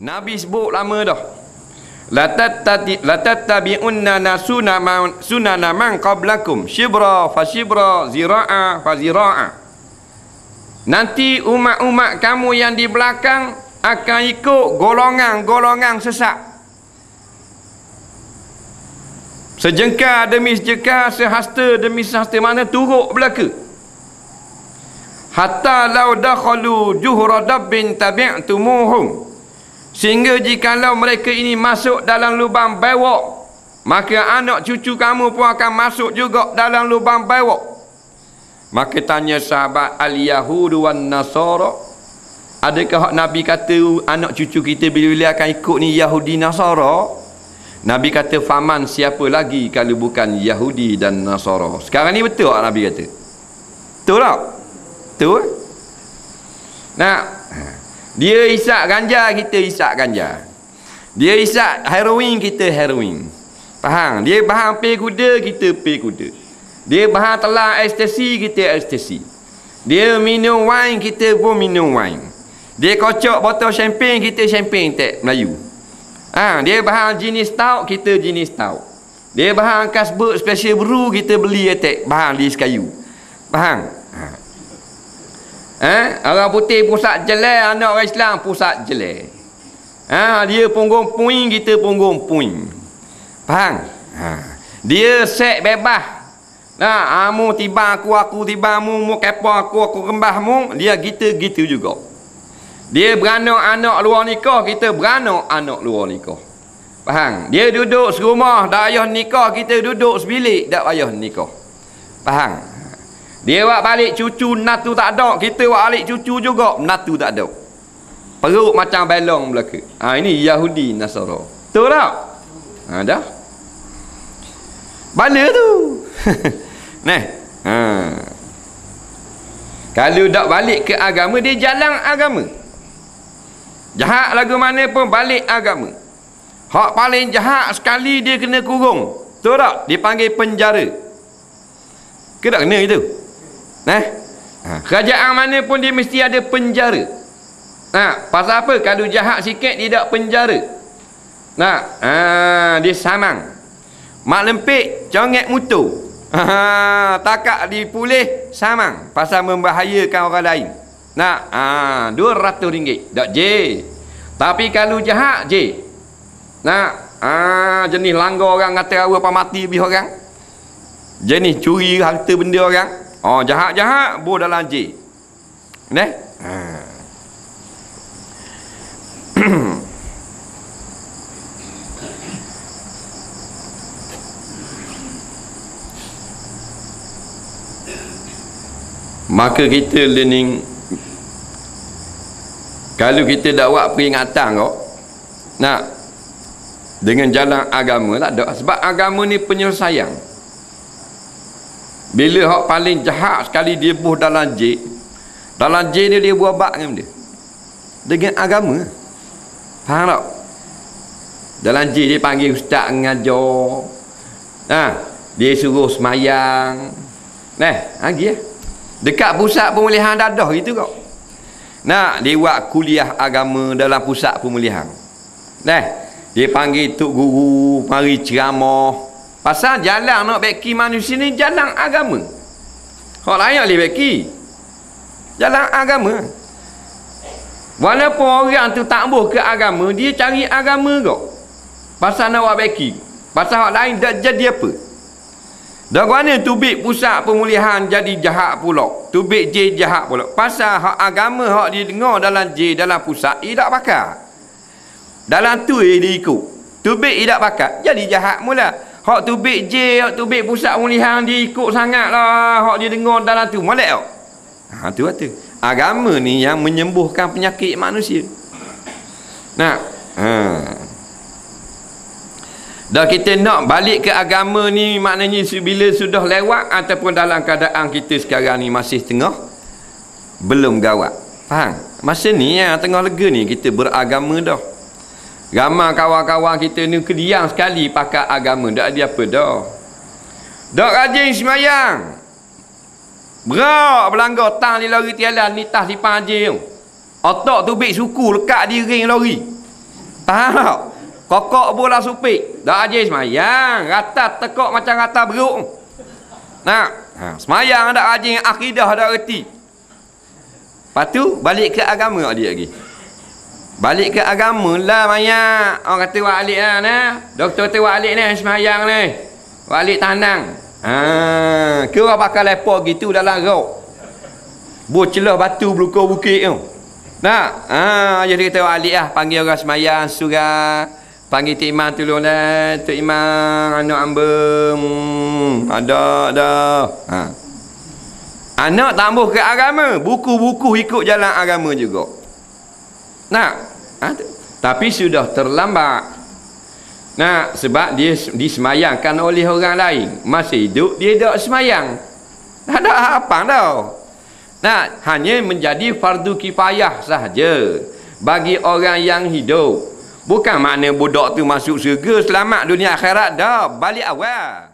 Nabi sebut lama dah. La tattabi'unna nasuna sunana man qablakum shibra fa shibra zira'a fa zira'a. Nanti umat-umat kamu yang di belakang akan ikut golongan-golongan sesat. Sejengkal demi sejengkal, sehasta demi sehasta mana turuk belaka. Hatta law dakhalu juhra dabbin tabi'tumuhum. Sehingga jikalau mereka ini masuk dalam lubang bewok Maka anak cucu kamu pun akan masuk juga dalam lubang bewok Maka tanya sahabat Al-Yahudu wan Nasara Adakah Nabi kata anak cucu kita bila-bila akan ikut ni Yahudi Nasara Nabi kata faman siapa lagi kalau bukan Yahudi dan Nasara Sekarang ni betul tak Nabi kata? Betul tak? Betul? Nah, dia isap ganja, kita isap ganja. Dia isap heroin, kita heroin. Faham? Dia bahan pi kuda, kita pi kuda. Dia bahan telah ekstasi, kita ekstasi. Dia minum wine, kita pun minum wine. Dia kocok botol champagne, kita champagne tak Melayu. Ha, dia bahan jenis tau, kita jenis tau. Dia bahan kasbuk special brew, kita beli attack bahan di kayu. Faham? Eh, orang putih pusat jelek, anak orang Islam pusat jelek. Ha, dia punggung puing, kita punggung puing. Faham? Ha. Dia set bebas. Nah, amu tiba aku, aku tiba amu, mu kepo aku, aku kembah mu, dia kita gitu juga. Dia beranak anak luar nikah, kita beranak anak luar nikah. Faham? Dia duduk serumah, dah ayah nikah, kita duduk sebilik, dah ayah nikah. Faham? Dia buat balik cucu natu tak ada. Kita buat balik cucu juga natu tak ada. Perut macam belong belaka. Ha, ini Yahudi Nasara. Betul tak? Ha, dah. Bala tu. Nah. Ha. Kalau tak balik ke agama, dia jalan agama. Jahat lagu mana pun balik agama. Hak paling jahat sekali dia kena kurung. Betul tak? Dipanggil penjara. Ke tak kena itu? Nah, ha, kerajaan mana pun dia mesti ada penjara. Nah, pasal apa? Kalau jahat sikit dia tak penjara. Nah, ha, dia samang. Mak lempik, congek mutu. Ha, takak dipulih, samang. Pasal membahayakan orang lain. Nah, ha, RM200. Tak J. Tapi kalau jahat, J. Nah, ha, jenis langgar orang kata apa mati lebih orang. Jenis curi harta benda orang. Oh jahat-jahat bu dalam J. Ha. Maka kita learning kalau kita dah buat peringatan kau nak dengan jalan agama ada sebab agama ni penyelesaian bila hak paling jahat sekali dia buh dalam J dalam J ni dia buat bak dengan dia. Dengan agama. Faham tak? Dalam J dia panggil ustaz ngajar ha, dia suruh semayang. Nah lagi ya. Dekat pusat pemulihan dadah gitu kok nak dia buat kuliah agama dalam pusat pemulihan. Nah dia panggil tok guru mari ceramah Pasal jalan nak beki manusia ni jalan agama. Hak layak boleh beki. Jalan agama. Walaupun orang tu tak ke agama, dia cari agama kok. Pasal nak buat beki. Pasal hak lain tak jadi apa. Dan mana tubik pusat pemulihan jadi jahat pula. Tubik J jahat pula. Pasal hak agama hak dia dengar dalam J dalam pusat, dia tak pakar. Dalam tu dia ikut. Tubik dia tak pakar, jadi jahat mula. Hak tubik J, hak tubik pusat pemulihan dia ikut sangat lah. Hak dia dengar dalam tu. Molek tak? Ha, tu kata. Agama ni yang menyembuhkan penyakit manusia. Nah. Ha. Dah kita nak balik ke agama ni maknanya bila sudah lewat ataupun dalam keadaan kita sekarang ni masih tengah belum gawat. Faham? Masa ni yang tengah lega ni kita beragama dah. Ramai kawan-kawan kita ni kediam sekali pakai agama. Tak ada apa dah. Tak rajin semayang. Berak berlanggar tang di lori tialan ni tah si panjang. Otak tu bik suku lekat di ring lori. Tak? Kokok bola supik. Dah aja semayang. Rata tekok macam rata beruk. Nak? Ha, semayang ada rajin akidah ada reti. Lepas tu balik ke agama dia lagi. Balik ke agama lah maya. Orang kata walik lah nah. Doktor kata walik ni semayang ni. Walik tanang. Ha, kira bakal lepo gitu dalam rok. Bocelah batu belukar bukit tu. Nak? Ha, jadi kata walik lah panggil orang semayang surah. Panggil Tok Imam tolong dah. Tok Imam anak ambem. Ada, ada. Ha. Anak tambah ke agama. Buku-buku ikut jalan agama juga. Nak? Ha? Tapi sudah terlambat. Nah, sebab dia disemayangkan oleh orang lain. Masih hidup, dia tak semayang. Tak ada apa tau. Nah, hanya menjadi fardu kifayah sahaja. Bagi orang yang hidup. Bukan makna budak tu masuk syurga selamat dunia akhirat dah. Balik awal.